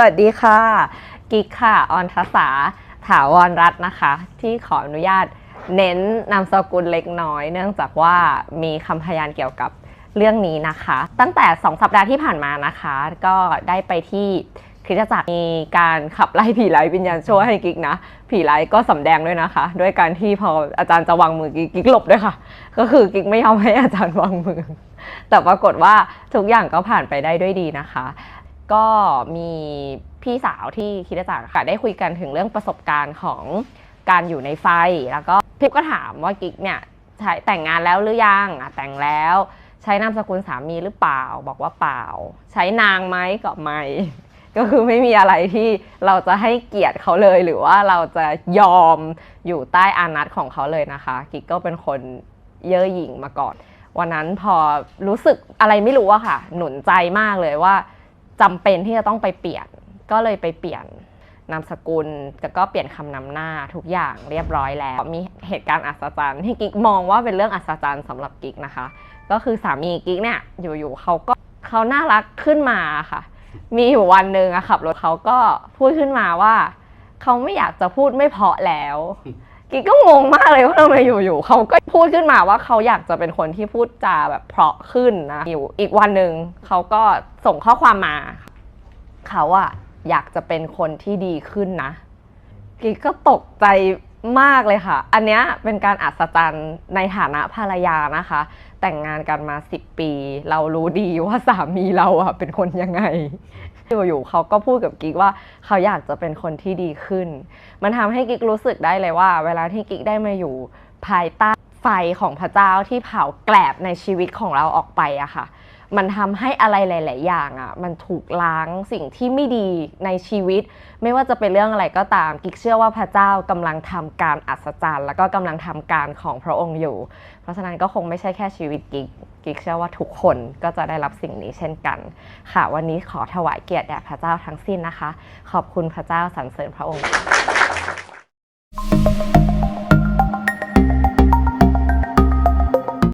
วัสดีค่ะ กิกค่ะ ออนทัสสาถาวรรัตน์นะคะ ที่ขออนุญาตเน้นนามสกุลเล็กน้อย เนื่องจากว่ามีคำพยานเกี่ยวกับเรื่องนี้นะคะ ตั้งแต่ 2 สัปดาห์ที่ผ่านมานะคะ ก็ได้ไปที่คริสตจักรมีการขับไล่ผีไล่วิญญาณชั่วให้กิกนะ ผีไล่ก็สำแดงด้วยนะคะ ด้วยการที่พออาจารย์จะวางมือกิกกิกหลบด้วยค่ะ ก็คือกิกไม่ยอมให้อาจารย์วางมือ แต่ปรากฏว่าทุกอย่างก็ผ่านไปได้ด้วยดีนะคะ ก็มีพี่สาวที่คิดจักรค่ะได้คุยกันถึงเรื่องประสบการณ์ของการอยู่ในไฟ แล้วก็พี่ก็ถามว่ากิ๊กเนี่ยใช้แต่งงานแล้วหรือยังอะแต่งแล้ว ใช้นามสกุลสามีหรือเปล่า บอกว่าเปล่า ใช้นางไหมก็ไม่ก็คือไม่มีอะไรที่เราจะให้เกียรติเขาเลยหรือว่าเราจะยอมอยู่ใต้อานัตของเขาเลยนะคะ กิ๊กก็เป็นคนเย่อหยิ่งมาก่อน วันนั้นพอรู้สึกอะไรไม่รู้อะค่ะ หนุนใจมากเลยว่า จำเป็นที่จะต้องไปเปลี่ยน ก็เลยไปเปลี่ยนนามสกุลแล้วก็เปลี่ยนคำนำหน้าทุกอย่างเรียบร้อยแล้ว มีเหตุการณ์อัศจรรย์ที่กิ๊กมองว่าเป็นเรื่องอัศจรรย์สำหรับกิ๊กนะคะ ก็คือสามีกิ๊กเนี่ยอยู่ๆเขาก็เขาน่ารักขึ้นมาค่ะ มีอยู่วันหนึ่งอะขับรถเขาก็พูดขึ้นมาว่า เขาไม่อยากจะพูดไม่เพาะแล้ว กิ๊กก็งงมากเลยว่าทำไมอยู่ๆเขาก็พูดขึ้นมาว่าเขาอยากจะเป็นคนที่พูดจาแบบเพราะขึ้นนะอยู่อีกวันหนึ่งเขาก็ส่งข้อความมา เขาอะอยากจะเป็นคนที่ดีขึ้นนะ กิ๊กก็ตกใจมากเลยค่ะ อันเนี้ยเป็นการอัศจรรย์ในฐานะภรรยานะคะ แต่งงานกันมา 10 ปี เรารู้ดีว่าสามีเราอะเป็นคนยังไง อยู่ๆเขาก็พูดกับกิ๊กว่าเขาอยากจะเป็นคนที่ดีขึ้น มันทำให้กิ๊กรู้สึกได้เลยว่า เวลาที่กิ๊กได้มาอยู่ภายใต้ไฟของพระเจ้าที่เผาแกลบในชีวิตของเราออกไปอะค่ะ มันทำให้อะไรหลาย ๆ อย่างอะมันถูกล้างสิ่งที่ไม่ดีในชีวิต ไม่ว่าจะเป็นเรื่องอะไรก็ตามกิ๊กเชื่อว่าพระเจ้ากำลังทำการอัศจรรย์ แล้วก็กำลังทำการของพระองค์อยู่ เพราะฉะนั้นก็คงไม่ใช่แค่ชีวิตกิ๊กกิ๊กเชื่อว่าทุกคนก็จะได้รับสิ่งนี้เช่นกันค่ะ วันนี้ขอถวายเกียรติแด่พระเจ้าทั้งสิ้นนะคะ ขอบคุณพระเจ้าสรรเสริญพระองค์